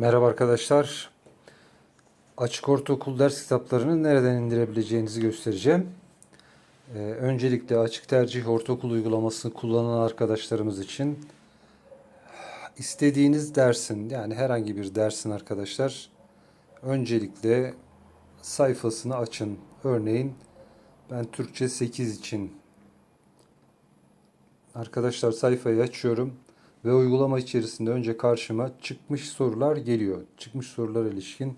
Merhaba arkadaşlar. Açık Ortaokul ders kitaplarını nereden indirebileceğinizi göstereceğim. Ee, öncelikle açık tercih ortaokul uygulamasını kullanan arkadaşlarımız için istediğiniz dersin yani herhangi bir dersin arkadaşlar öncelikle sayfasını açın. Örneğin ben Türkçe 8 için arkadaşlar sayfayı açıyorum ve uygulama içerisinde önce karşıma çıkmış sorular geliyor. Çıkmış sorular ilişkin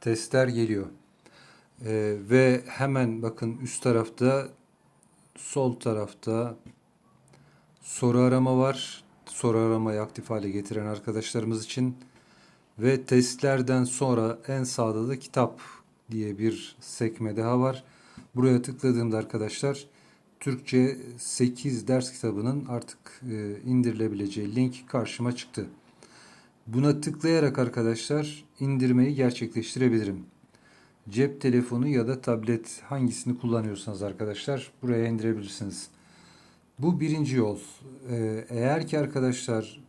testler geliyor. Ee, ve hemen bakın üst tarafta sol tarafta soru arama var. Soru aramayı aktif hale getiren arkadaşlarımız için ve testlerden sonra en sağda da kitap diye bir sekme daha var. Buraya tıkladığımda arkadaşlar Türkçe 8 ders kitabının artık e, indirilebileceği link karşıma çıktı. Buna tıklayarak arkadaşlar indirmeyi gerçekleştirebilirim. Cep telefonu ya da tablet hangisini kullanıyorsanız arkadaşlar buraya indirebilirsiniz. Bu birinci yol. Ee, eğer ki arkadaşlar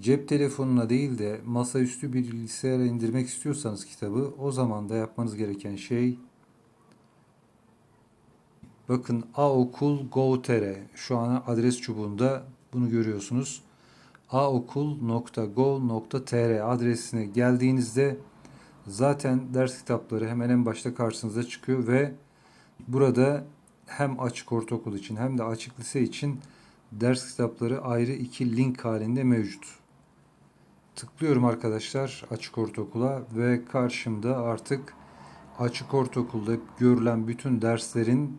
cep telefonuna değil de masaüstü bir bilgisayara indirmek istiyorsanız kitabı o zaman da yapmanız gereken şey bakın aokul go.tr şu an adres çubuğunda bunu görüyorsunuz. aokul.go.tr adresine geldiğinizde zaten ders kitapları hemen en başta karşınıza çıkıyor ve burada hem açık ortaokul için hem de açık lise için ders kitapları ayrı iki link halinde mevcut. Tıklıyorum arkadaşlar açık ortaokula ve karşımda artık açık ortaokulda görülen bütün derslerin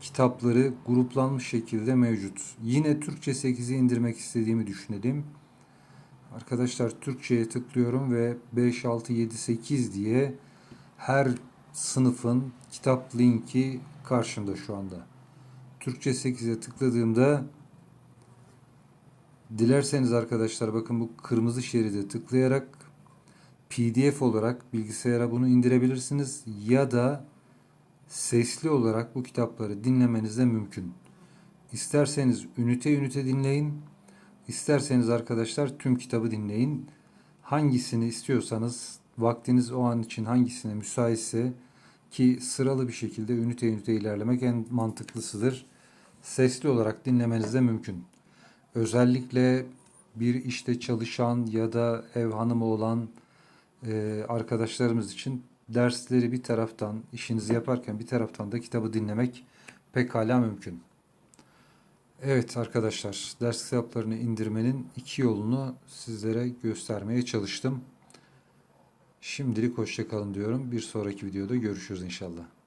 kitapları gruplanmış şekilde mevcut. Yine Türkçe 8'i indirmek istediğimi düşünelim. Arkadaşlar Türkçe'ye tıklıyorum ve 5, 6, 7, 8 diye her sınıfın kitap linki karşımda şu anda. Türkçe 8'e tıkladığımda dilerseniz arkadaşlar bakın bu kırmızı şeride tıklayarak PDF olarak bilgisayara bunu indirebilirsiniz ya da sesli olarak bu kitapları dinlemeniz de mümkün. İsterseniz ünite ünite dinleyin, isterseniz arkadaşlar tüm kitabı dinleyin. Hangisini istiyorsanız, vaktiniz o an için hangisine müsaitse ki sıralı bir şekilde ünite ünite ilerlemek en mantıklısıdır. Sesli olarak dinlemeniz de mümkün. Özellikle bir işte çalışan ya da ev hanımı olan arkadaşlarımız için dersleri bir taraftan işinizi yaparken bir taraftan da kitabı dinlemek pekala mümkün. Evet arkadaşlar ders kitaplarını indirmenin iki yolunu sizlere göstermeye çalıştım. Şimdilik hoşçakalın diyorum. Bir sonraki videoda görüşürüz inşallah.